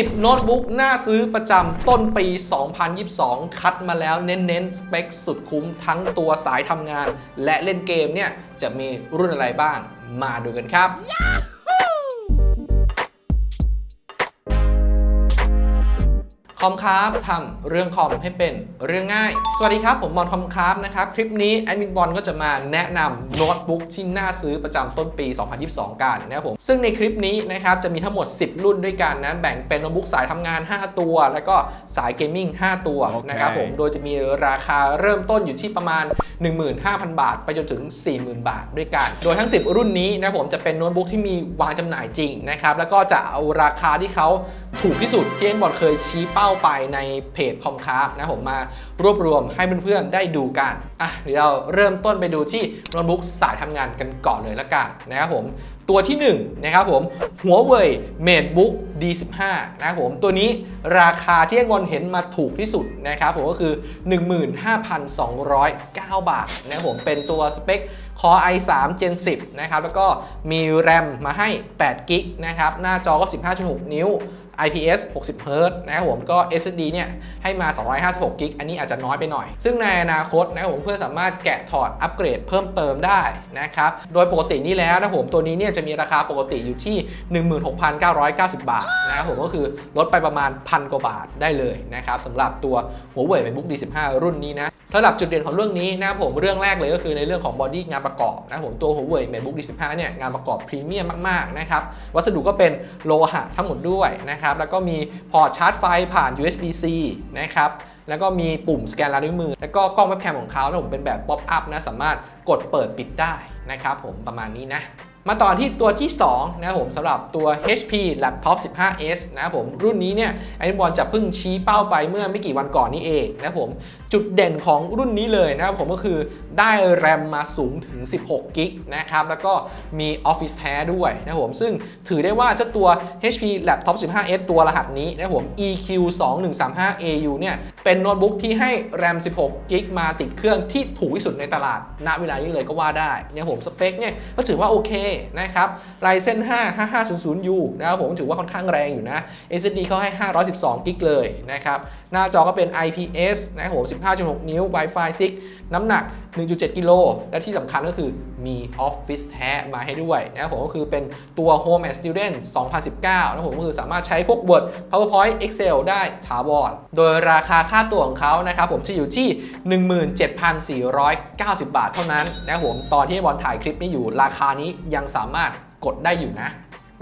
10 โน้ตบุ๊กน่าซื้อประจำต้นปี 2022 คัดมาแล้วเน้นๆ สเปคสุดคุ้มทั้งตัวสายทำงาน และเล่นเกมเนี่ย จะมีรุ่นอะไรบ้างมาดูกันครับ คอมครับทำเรื่องคอมให้เป็นเรื่องง่าย สวัสดีครับ ผมบอลคอมครับนะครับ คลิปนี้แอดมินบอลก็จะมาแนะนำโน้ตบุ๊กที่น่าซื้อประจำต้นปี 2022 กันนะครับผม ซึ่งในคลิปนี้นะครับจะมีทั้งหมด 10 รุ่นด้วยกันนะ แบ่งเป็นโน้ตบุ๊กสายทำงาน 5 ตัว แล้วก็สายเกมมิ่ง 5 ตัวโอเคนะครับผม โดยจะมีราคาเริ่มต้นอยู่ที่ประมาณ 15,000 บาท ไปจนถึง 40,000 บาทด้วยกัน โดยทั้ง 10 รุ่นนี้นะครับผมจะเป็นโน้ตบุ๊กที่มีวางจำหน่ายจริงนะครับ แล้วก็จะเอาราคาที่เขาถูกที่สุดที่เอ็นบอลเคยชี้เป้าไปในเพจคอมคาร์นะผมมารวบรวมให้เพื่อนๆได้ดูกันอะเดี๋ยวเราเริ่มต้นไปดูที่โน้ตบุ๊กสายทำงานกันก่อนเลยละกันนะครับผมตัวที่1นะครับผมหัวเว่ย MateBook D15 นะครับผมตัวนี้ราคาที่เอ็นบอลเห็นมาถูกที่สุดนะครับผมก็คือ 15,209 บาทนะครับผมเป็นตัวสเปค Core i3 Gen 10นะครับแล้วก็มี RAM มาให้8กิกนะครับหน้าจอก็ 15.6 นิ้ว IPS 60 Hz นะครับผมก็ SSD เนี่ยให้มา 256กิกอันนี้อาจจะน้อยไปหน่อย ซึ่งในอนาคตนะครับผมเพื่อนสามารถแกะถอดอัปเกรดเพิ่มเติมได้นะครับ โดยปกตินี่แล้วนะครับผมตัวนี้เนี่ยจะมีราคาปกติอยู่ที่ 16,990 บาทนะครับผมก็คือลดไปประมาณพันกว่าบาทได้เลยนะครับสำหรับตัวหัวเว่ย MateBook D15 รุ่นนี้นะสำหรับจุดเด่นของเรื่องนี้นะครับผมเรื่องแรกเลยก็คือในเรื่องของบอดี้งานประกอบนะครับผมตัวหัวเว่ย MateBook D15 เนี่ยงานประกอบพรีเมียมมากๆนะครับวัสดุก็เป็นโลหะทั้งหมดด้วยนะครับแล้วก็มีพอร์ตชาร์จไฟผ่าน USB-C นะครับแล้วก็มีปุ่มสแกนลายนิ้วมือ แล้วก็กล้องเว็บแคมของเขานะผมเป็นแบบป๊อปอัพนะสามารถกดเปิดปิดได้นะครับผมประมาณนี้นะมาต่อที่ตัวที่ 2 นะครับผมสำหรับตัว HP Laptop 15s นะครับผมรุ่นนี้เนี่ยไอ้บอลจะเพิ่งชี้เป้าไปเมื่อไม่กี่วันก่อนนี้เองนะครับผม จุดเด่นของรุ่นนี้เลยนะครับผมก็คือได้แรมมาสูงถึง 16กิกนะครับแล้วก็มี Office แท้ด้วยนะครับผมซึ่งถือได้ว่าเจ้าตัว HP Laptop 15s ตัวรหัสนี้นะครับผม EQ 2135 AU เนี่ยเป็นโน้ตบุ๊กที่ให้แรม 16กิกมาติดเครื่องที่ถูกที่สุดในตลาด ณเวลานี้เลยก็ว่าได้นะครับผมสเปคเนี่ยก็ถือว่าโอเคนะครับ Ryzen 5 5500U นะครับผมถือว่าค่อนข้างแรงอยู่นะ SSD เขาให้ 512กิกเลยนะครับหน้าจอก็เป็น IPS นะครับผม15.6 นิ้ว Wi-Fi 6 น้ำหนัก 1.7 กิโล และที่สำคัญก็คือมี Office แท้มาให้ด้วยนะครับผมก็คือเป็นตัว Home and Student 2019นะครับผมก็คือสามารถใช้พวก Word PowerPoint Excel ได้ถาวรโดยราคาค่าตัวของเขานะครับผมจะอยู่ที่ 17,490 บาทเท่านั้นนะครับผมตอนที่บอลถ่ายคลิปนี้อยู่ราคานี้ยังสามารถกดได้อยู่นะ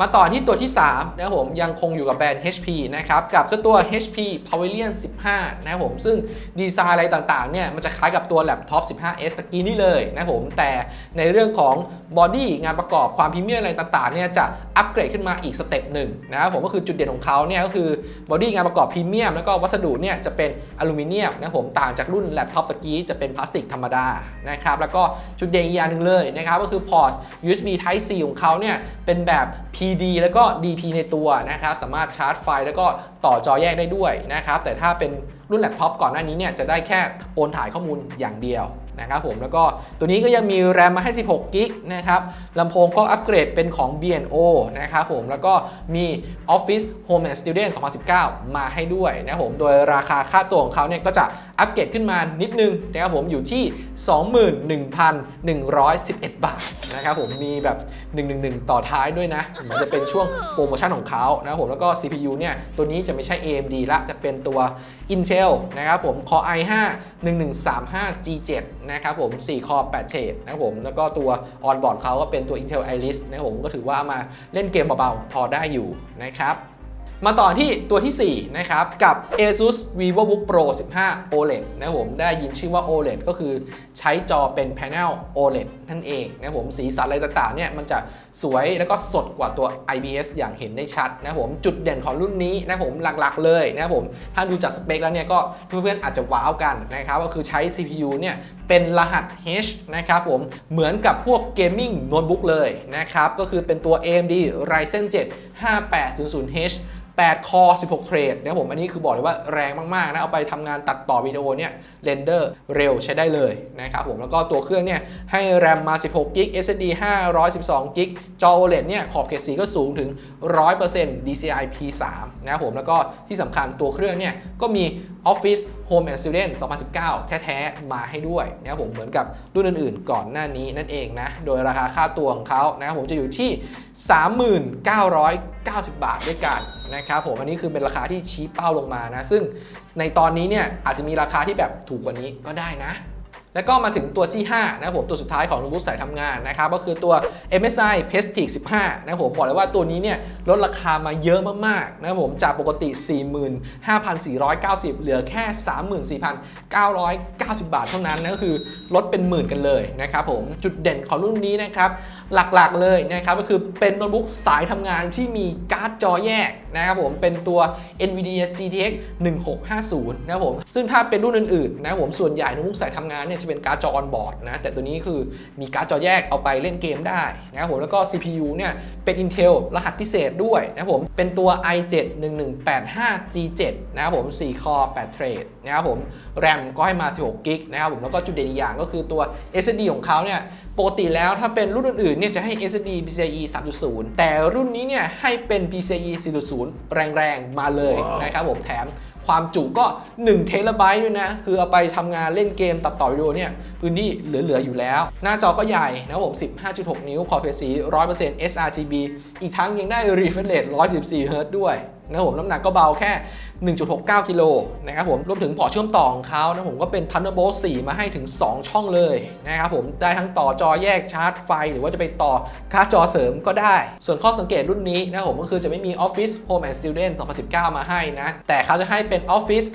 มาต่อที่ตัวที่ 3 นะครับผมยังคงอยู่กับแบรนด์ HP นะครับกับเจ้าตัว HP Pavilion 15 นะครับผมซึ่งดีไซน์อะไรต่างๆเนี่ยมันจะคล้ายกับตัวแล็ปท็อป 15s ตะกี้นี่เลยนะครับผมแต่ในเรื่องของบอดี้งานประกอบความพรีเมียมอะไรต่างๆเนี่ยจะอัปเกรดขึ้นมาอีกสเต็ปหนึ่งนะครับผมก็คือจุดเด่นของเขาเนี่ยก็คือบอดี้งานประกอบพรีเมียมแล้วก็วัสดุเนี่ยจะเป็นอลูมิเนียมนะครับผมต่างจากรุ่นแล็ปท็อปตะกี้จะเป็นพลาสติกธรรมดานะครับแล้วก็จุดเด่นอีกอย่างหนึ่งเลยนะครับก็คือพอร์ต USB Type C ของเขาเนี่ยเป็นแบบ PD แล้วก็ DP ในตัวนะครับ สามารถชาร์จไฟแล้วก็ต่อจอแยกได้ด้วยนะครับ แต่ถ้าเป็นรุ่นแล็ปท็อปก่อนหน้านี้เนี่ยจะได้แค่โอนถ่ายข้อมูลอย่างเดียวนะครับผมแล้วก็ตัวนี้ก็ยังมีแรมมาให้ 16กิกนะครับลำโพงก็อัปเกรดเป็นของ B&O นะครับผมแล้วก็มี Office Home and Student 2019 มาให้ด้วยนะครับผมโดยราคาค่าตัวของเขาเนี่ยก็จะ อัปเกรดขึ้นมานิดนึงนะครับผมอยู่ที่ 21,111 บาทนะครับผมมีแบบ 111 ต่อท้ายด้วยนะเหมือนจะเป็นช่วงโปรโมชั่นของเขานะครับผมแล้วก็ CPU เนี่ย ตัวนี้จะไม่ใช่ AMD ละจะเป็นตัว Intel นะครับผม Core i5 1135 G7 นะครับผม4 Core 8เฉดนะครับผมแล้วก็ตัว On Board เขาก็เป็นตัว Intel Iris นะครับผมก็ถือว่ามาเล่นเกมเบาๆ พอได้อยู่นะครับ มาต่อที่ตัวทีสี่ 4 นะครับ กับ ASUS VivoBook Pro 15 OLED นะผมได้ยินชื่อว่า OLED ก็คือใช้จอเป็น Panel OLED นั่นเองนะผมสีสันอะไรต่างๆเนี่ยมันจะสวยแล้วก็สดกว่าตัว IPS อย่างเห็นได้ชัดนะผมจุดเด่นของรุ่นนี้นะผมหลักๆเลยนะผมถ้าดูจากสเปคแล้วเนี่ยก็เพื่อนๆอาจจะว้าวกันนะครับก็คือใช้ CPU เนี่ยเป็นรหัส H นะครับผมเหมือนกับพวกเกมมิ่งโน้ตบุ๊กเลยนะครับก็คือเป็นตัว AMD Ryzen 7 5800H 8คอ16 เทรดนะผมอันนี้คือบอกเลยว่าแรงมาก ๆ นะ เอาไปทำงานตัดต่อวิดีโอเนี่ยเรนเดอร์เร็วใช้ได้เลยนะครับผมแล้วก็ตัวเครื่องเนี่ยให้แรมมา 16กิก SSD 512กิกจอ OLED เนี่ยขอบเขตสีก็สูงถึง 100% DCI P3 นะครับผมแล้วก็ที่สำคัญตัวเครื่องเนี่ยก็มี Office Home and Student 2019 แท้ๆ มาให้ด้วยนะครับผมเหมือนกับรุ่นอื่นๆ ก่อนหน้านี้นั่นเองนะ โดยราคาค่าตัวของเขานะครับผมจะอยู่ที่ 3990 บาทด้วยกันนะครับผมอันนี้คือเป็นราคาที่ชี้เป้าลงมานะ ซึ่งในตอนนี้เนี่ยอาจจะมีราคาที่แบบถูกกว่านี้ก็ได้นะ แล้วก็มาถึงตัวที่5นะครับผมตัวสุดท้ายของโนบุ๊กสายทำงานนะครับก็คือตัว MSI p e s t i c 15 นะครับผมบอกเลยว่าตัวนี้เนี่ยลดราคามาเยอะมากๆนะครับผมจากปกติ 45,490 เหลือแค่ 34,990 บาทเท่านั้นนั่นก็คือลดเป็นหมื่นกันเลยนะครับผมจุดเด่นของรุ่นนี้นะครับ หลักๆเลยนะครับก็คือเป็นโน้ตบุ๊กสายทำงานที่มีการ์ดจอแยกนะครับผมเป็นตัว NVIDIA GTX 1650นะครับผมซึ่งถ้าเป็นรุ่นอื่นๆนะครับผมส่วนใหญ่โน้ตบุ๊กสายทำงานเนี่ยจะเป็นการ์ดจอออนบอร์ดนะแต่ตัวนี้คือมีการ์ดจอแยกเอาไปเล่นเกมได้นะครับผมแล้วก็ CPU เนี่ยเป็น Intel รหัสพิเศษด้วยนะครับผมเป็นตัว i7 1185 G7 นะครับผม4 core 8 thread นะครับผม RAM ก็ให้มา 16 กิกนะครับผมแล้วก็จุดเด่นอีกอย่างก็คือตัว SSD ของเขาเนี่ยปกติแล้วถ้าเป็นรุ่นอื่นเนี่ยจะให้ SSD PCIe 3.0 แต่รุ่นนี้เนี่ยให้เป็น PCIe 4.0 แรงๆ มาเลยนะครับผมแถมความจุก็1เทราไบต์ด้วยนะ คือเอาไปทำงานเล่นเกมตัดต่อวิดีโอเนี่ย พื้นที่เหลือ ๆ อยู่แล้ว หน้าจอก็ใหญ่นะครับผม 15.6 นิ้วขอบเขตสี100% sRGB อีกทั้งยังได้ refresh rate 114 Hz ด้วย นะครับผมน้ำหนักก็เบาแค่ 1.69 กิโลนะครับผมรวมถึงพอร์ตเชื่อมต่อของเขานะผมก็เป็น Thunderbolt 4 มาให้ถึง 2 ช่องเลยนะครับผมได้ทั้งต่อจอแยกชาร์จไฟ หรือว่าจะไปต่อกาจอเสริมก็ได้ ส่วนข้อสังเกตรุ่นนี้นะครับผมก็คือจะไม่มี Office Home and Student 2019 มาให้นะ แต่เขาจะให้เป็น Office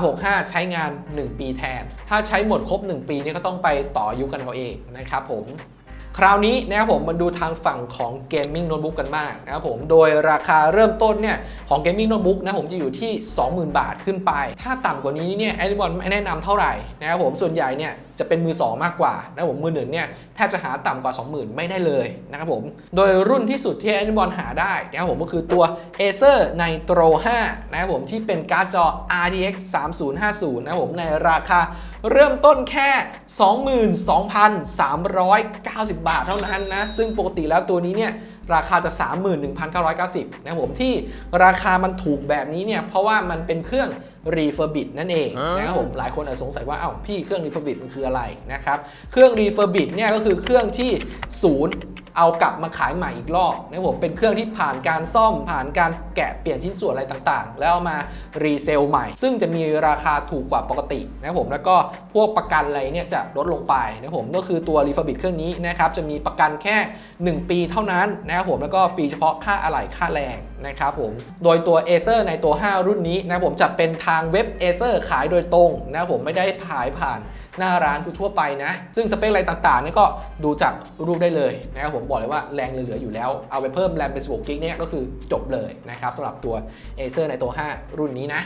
365 ใช้งาน 1 ปีแทน ถ้าใช้หมดครบ 1 ปีนี่ก็ต้องไปต่อยุกันเอาเองนะครับผม คราวนี้นะครับผมมาดูทางฝั่งของเกมมิ่งโน้ตบุ๊กกันบ้างนะครับผมโดยราคาเริ่มต้นเนี่ยของเกมมิ่งโน้ตบุ๊กนะผมจะอยู่ที่ 20,000 บาทขึ้นไป ถ้าต่ำกว่านี้เนี่ยแอดบอลไม่แนะนำเท่าไหร่นะครับผมส่วนใหญ่เนี่ยจะเป็นมือ 2 มากกว่านะครับผมมือหนึ่งเนี่ยแทบจะหาต่ำกว่า 20,000 ไม่ได้เลยนะครับผม โดยรุ่นที่สุดที่แอดบอลหาได้นะครับผมก็คือตัว Acer Nitro 5นะครับผมที่เป็นการ์ดจอ RTX 3050 นะครับผมในราคาเริ่มต้นแค่ 22,390 บาทเท่านั้นนะ ซึ่งปกติแล้วตัวนี้เนี่ยราคาจะ 31,990 นะครับผมที่ราคามันถูกแบบนี้เนี่ยเพราะว่ามันเป็นเครื่อง refurbish นั่นเองนะครับผมหลายคนอาจสงสัยว่าอ้าวพี่เครื่อง refurbish มันคืออะไรนะครับเครื่อง refurbish เนี่ยก็คือเครื่องที่ศูนย์ เอากลับมาขายใหม่อีกรอบนะผมเป็นเครื่องที่ผ่านการซ่อมผ่านการแกะเปลี่ยนชิ้นส่วนอะไรต่างๆ แล้วเอามารีเซลใหม่ ซึ่งจะมีราคาถูกกว่าปกตินะครับผมแล้วก็พวกประกันอะไรเนี่ยจะลดลงไปนะครับผมก็คือตัว refurbish เครื่องนี้นะครับจะมีประกันแค่ 1 ปีเท่านั้นนะครับผมแล้วก็ฟรีเฉพาะค่าอะไหล่ค่าแรงนะครับผมโดยตัว Acer ในตัว 5 รุ่นนี้นะครับผมจะเป็นทางเว็บ Acer ขายโดยตรงนะครับผมไม่ได้ขายผ่านหน้าร้านทั่วไปนะ ซึ่งสเปคอะไรต่างๆนี่ก็ดูจากรูปได้เลยนะครับผมบอกเลยว่าแรงเหลืออยู่แล้ว เอาไปเพิ่มแรมเป็น 16กิกเนี่ยก็คือจบเลยนะครับสำหรับตัว Acer ในตัว 5 รุ่นนี้นะ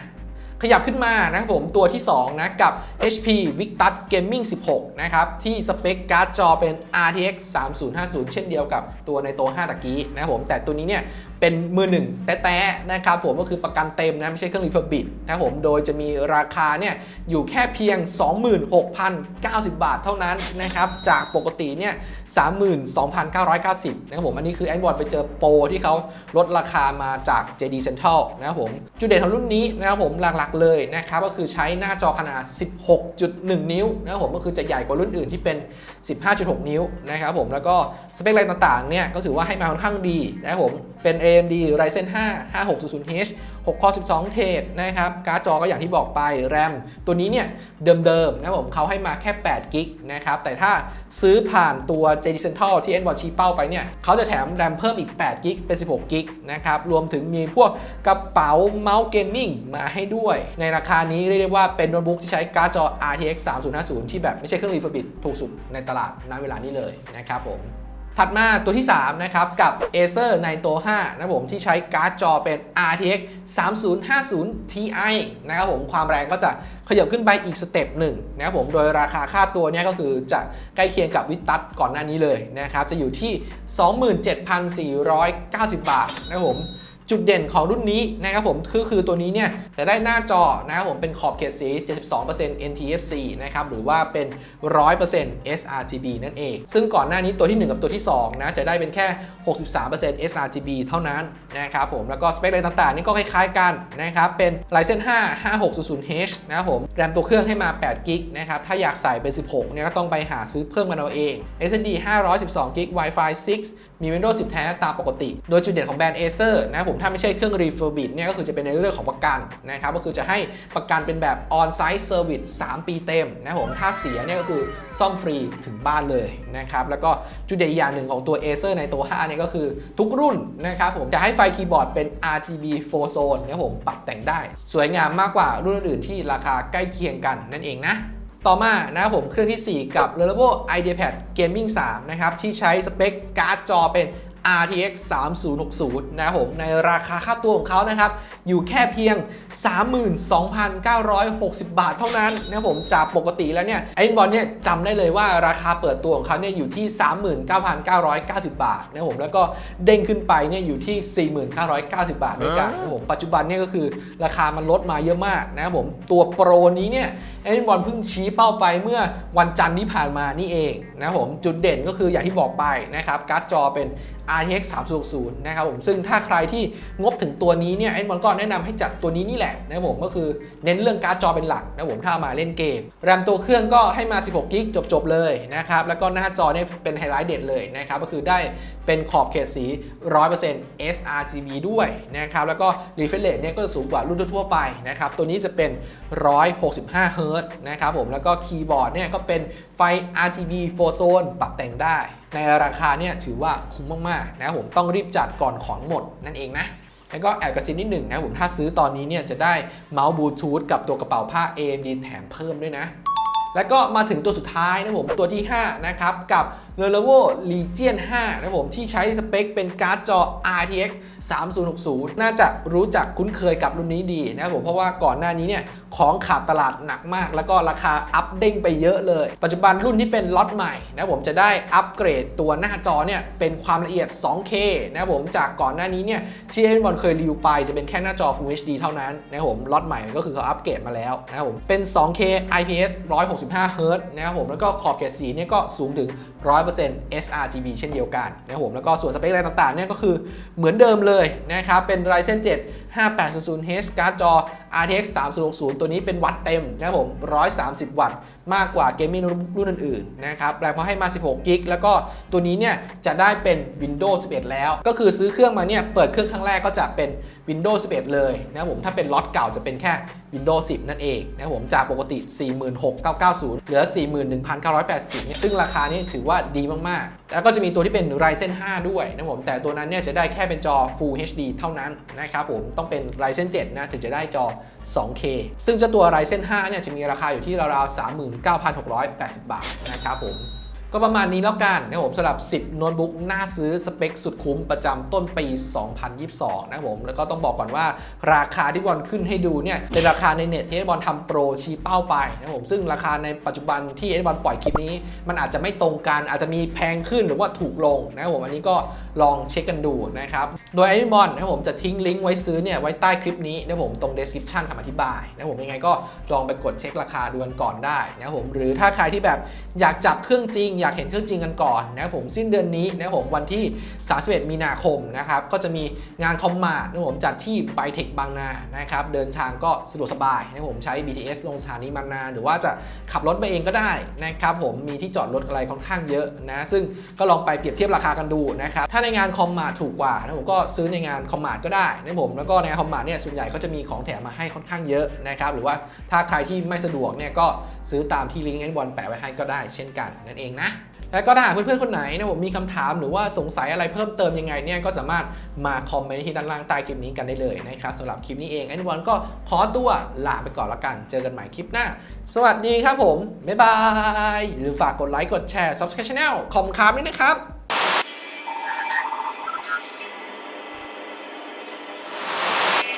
ขยับขึ้นมานะครับผมตัวที่ 2 นะกับ HP Victus Gaming 16 นะครับ ที่สเปคการ์ดจอเป็น RTX 3050 เช่นเดียวกับตัวในตัว 5ตะกี้นะครับผมแต่ตัวนี้เนี่ย เป็นมือหนึ่งแต้ๆนะครับผมก็คือประกันเต็มนะไม่ใช่เครื่องรีเฟอร์บิดนะครับผมโดยจะมีราคาเนี่ยอยู่แค่เพียง 26,090 บาทเท่านั้นนะครับจากปกติเนี่ย32,990นะครับผมอันนี้คือแอนบอร์ดไปเจอโปรที่เขาลดราคามาจาก JD Central นะครับผมจุดเด่นของรุ่นนี้นะครับผมหลักๆเลยนะครับก็คือใช้หน้าจอขนาด 16.1 นิ้วนะครับผมก็คือจะใหญ่กว่ารุ่นอื่นที่เป็น 15.6 นิ้วนะครับผมแล้วก็สเปคอะไรต่างๆเนี่ยก็ถือว่าให้มาค่อนข้างดีนะครับผมเป็น AMD Ryzen 5 5600H 6 core 12 เทรดนะครับการ์ดจอก็อย่างที่บอกไปแรมตัวนี้เนี่ยเดิมๆนะผมเขาให้มาแค่8กิกนะครับแต่ถ้าซื้อผ่านตัว JD Central ที่ n b o ชี้เป้าไปเนี่ยเขาจะแถมแรมเพิ่มอีก8กิกเป็น 16กิกนะครับรวมถึงมีพวกกระเป๋าเมาส์เกมมิ่งมาให้ด้วย ในราคานี้เรียกได้ว่าเป็นโน้ตบุ๊กที่ใช้การ์ดจอ RTX 3050 ที่แบบไม่ใช่เครื่องรีเฟอร์บิทถูกสุดในตลาดณเวลานี้เลยนะครับผม ถัดมาตัวที่ 3 นะครับ กับ Acer ในตัว5นะผมที่ใช้การ์ดจอเป็น RTX 3050 Ti นะครับผมความแรงก็จะขยับขึ้นไปอีกสเต็ปหนึ่งนะครับผมโดยราคาค่าตัวเนี้ยก็คือจะใกล้เคียงกับวิตัสก่อนหน้านี้เลยนะครับ จะอยู่ที่ 27,490 บาทนะครับผม จุดเด่นของรุ่นนี้นะครับผมคือคือตัวนี้เนี่ยจะได้หน้าจอนะครับผมเป็นขอบเขตสี 72% NTFC นะครับหรือว่าเป็น 100% sRGB นั่นเอง ซึ่งก่อนหน้านี้ตัวที่ 1 กับตัวที่2นะจะได้เป็นแค่ 63% sRGB เท่านั้นนะครับผมแล้วก็สเปคอะไรต่างๆ นี่ก็คล้ายๆกันนะครับเป็น Ryzen 5 5600H นะครับผมแรมตัวเครื่องให้มา8 g b นะครับถ้าอยากใส่เป็น 16เนี่ยก็ต้องไปหาซื้อเพิ่มกันเอาเอง SSD 512 g b Wi-Fi 6 มี Windows 10 แท้ตามปกติ โดยจุดเด่นของแบรนด์ Acer นะผมถ้าไม่ใช่เครื่อง refurbish เนี่ยก็คือจะเป็นในเรื่องของประกันนะครับก็คือจะให้ประกันเป็นแบบ on-site service 3 ปีเต็มนะผมถ้าเสียเนี่ยก็คือซ่อมฟรีถึงบ้านเลยนะครับแล้วก็จุดเด่นอย่างหนึ่งของตัว Acer ในตัว 5 เนี่ยก็คือทุกรุ่นนะครับผมจะให้ไฟคีย์บอร์ดเป็น RGB 4 zone นะผมปรับแต่งได้ สวยงามมากกว่ารุ่นอื่นที่ราคาใกล้เคียงกันนั่นเองนะ ต่อมานะครับผมเครื่องทีสี่ 4 กับ Lenovo IdeaPad Gaming 3 นะครับ ที่ใช้สเปคการ์ดจอเป็น RTX 3060 นะครับผม ในราคาค่าตัวของเขานะครับ อยู่แค่เพียง 32,960 บาทเท่านั้นนะครับผมจากปกติแล้วเนี่ยไอ้บอลเนี่ยจำได้เลยว่าราคาเปิดตัวของเขาเนี่ยอยู่ที่ 39,990 บาทนะครับผมแล้วก็เด้งขึ้นไปเนี่ยอยู่ที่ 4,990 บาทด้วยกันนะครับผมปัจจุบันเนี่ยก็คือราคามันลดมาเยอะมากนะครับผมตัวโปรนี้เนี่ย ไอ้บอลเพิ่งชี้เป้าไปเมื่อวันจันทร์ที่ผ่านมานี่เองนะผมจุดเด่นก็คืออย่างที่บอกไปนะครับการ์ดจอเป็น RTX 360นะครับผมซึ่งถ้าใครที่งบถึงตัวนี้เนี่ยไอ้บอลก็แนะนำให้จัดตัวนี้นี่แหละนะครับผมก็คือเน้นเรื่องการ์ดจอเป็นหลักนะผมถ้ามาเล่นเกม แรมตัวเครื่องก็ให้มา 16กิกจบๆเลยนะครับแล้วก็หน้าจอเนี่ยเป็นไฮไลท์เด็ดเลยนะครับก็คือได้เป็นขอบเขตสี 100% sRGB ด้วยนะครับแล้วก็ refresh rate เนี่ยก็สูงกว่ารุ่นทั่วไปนะครับตัวนี้จะเป็น 165 Hz นะครับผมแล้วก็คีย์บอร์ดเนี่ยก็เป็นไฟ RGB 4 zone ปรับแต่งได้ ในราคาเนี่ยถือว่าคุ้มมากๆนะครับผมต้องรีบจัดก่อนของหมดนั่นเองนะแล้วก็แอบกระซิบนิดหนึ่งนะผมถ้าซื้อตอนนี้เนี่ยจะได้เมาส์บลูทูธกับตัวกระเป๋าผ้า AMD แถมเพิ่มด้วยนะ แล้วก็มาถึงตัวสุดท้ายนะผมตัวที่ 5 นะครับ กับ Lenovo Legion 5 นะผมที่ใช้สเปคเป็นการ์ดจอ RTX 3060 น่าจะรู้จักคุ้นเคยกับรุ่นนี้ดีนะครับผมเพราะว่าก่อนหน้านี้เนี่ยของขาดตลาดหนักมาก แล้วก็ราคาอัพเด้งไปเยอะเลย ปัจจุบันรุ่นที่เป็นล็อตใหม่นะผมจะได้อัปเกรดตัวหน้าจอเนี่ยเป็นความละเอียด 2K นะผมจากก่อนหน้านี้เนี่ยที่เอ็นบอลเคยรีวิวไปจะเป็นแค่หน้าจอ Full HD เท่านั้นนะผมล็อตใหม่ก็คือเขาอัปเกรดมาแล้วนะครับผมเป็น 2K IPS 165 Hz นะครับผมแล้วก็ขอบเกรดสีเนี่ยก็สูงถึง100% sRGB เช่นเดียวกันนะครับผมแล้วก็ส่วนสเปคอะไรต่างๆเนี่ยก็คือเหมือนเดิมเลยนะครับเป็น Ryzen 7 5800H การ์ดจอ RTX 3060 ตัวนี้เป็นวัตต์เต็มนะครับผม 130 วัตต์ มากกว่าเกมมิ่งรุ่นอื่นๆนะครับแปลเพราะให้มา 16 กิกแล้วก็ตัวนี้เนี่ยจะได้เป็น Windows 11 แล้ว ก็คือซื้อเครื่องมาเนี่ยเปิดเครื่องครั้งแรกก็จะเป็น Windows 11 เลยนะครับผมถ้าเป็นล็อตเก่าจะเป็นแค่ Windows 10 นั่นเองนะครับผมจากปกติ 46,990 เหลือ 41,980เนี่ยซึ่งราคานี้ถือว่าดีมาก ๆ แล้วก็จะมีตัวที่เป็น Ryzen 5 ด้วยนะครับผมแต่ตัวนั้นเนี่ยจะได้แค่เป็นจอ Full HD เท่านั้นนะครับผมต้องเป็น Ryzen 7 นะถึงจะได้จอ 2K ซึ่งเจ้าตัว Ryzen 5 เนี่ยจะมีราคาอยู่ที่ราวๆ 39,680 บาทนะครับผม ก็ประมาณนี้แล้วกันนะครับผมสำหรับ 10 โน้ตบุ๊กน่าซื้อสเปคสุดคุ้มประจำต้นปี 2022 นะครับผมแล้วก็ต้องบอกก่อนว่าราคาที่บอลขึ้นให้ดูเนี่ยเป็นราคาในเน็ตที่บอลทำโปรชี้เป้าไปนะครับผมซึ่งราคาในปัจจุบันที่เอ็บอลปล่อยคลิปนี้ มันอาจจะไม่ตรงกันอาจจะมีแพงขึ้นหรือว่าถูกลงนะครับผมอันนี้ก็ลองเช็คกันดูนะครับโดยไอ้บอลนะผมจะทิ้งลิงก์ไว้ซื้อเนี่ยไว้ใต้คลิปนี้นะผมตรง description คำอธิบายนะผมยังไงก็ลองไปกดเช็คราคาดูกันก่อนได้นะผมหรือถ้าใครที่แบบอยากจับเครื่องจริง อยากเห็นเครื่องจริงกันก่อนนะผมสิ้นเดือนนี้นะผมวันที่ 31 มีนาคมนะครับก็จะมีงานคอมมาดนะผมจัดที่ไบเทคบางนานะครับเดินทางก็สะดวกสบายนะผมใช้ BTS ลงสถานีบางนา หรือว่าจะขับรถไปเองก็ได้นะครับผมมีที่จอดรถอะไรค่อนข้างเยอะนะซึ่งก็ลองไปเปรียบเทียบราคากันดูนะครับถ้าในงานคอมมาถูกกว่านะผมก็ซื้อในงานคอมมาดก็ได้นะผมแล้วก็ในคอมมาดเนี่ยส่วนใหญ่ก็จะมีของแถมมาให้ค่อนข้างเยอะนะครับหรือว่าถ้าใครที่ไม่สะดวกเนี่ยก็ซื้อตามที่ลิงก์แอนบอลแปะไว้ให้ก็ได้เช่นกันนั่นเองนะแล้วก็ถ้าหากเพื่อนๆ คนไหนนะผมมีคำถามหรือว่าสงสัยอะไรเพิ่มเติมยังไงเนี่ยก็สามารถมาคอมเมนต์ที่ด้านล่างใต้คลิปนี้กันได้เลยนะครับสำหรับคลิปนี้เองไอ้นวันก็ขอตัวลาไปก่อนละกัน เจอกันใหม่คลิปหน้า สวัสดีครับผม บ๊ายบายอย่าลืมฝากกดไลค์กดแชร์ subscribe channel คอมคาร์มด้วยนะครับ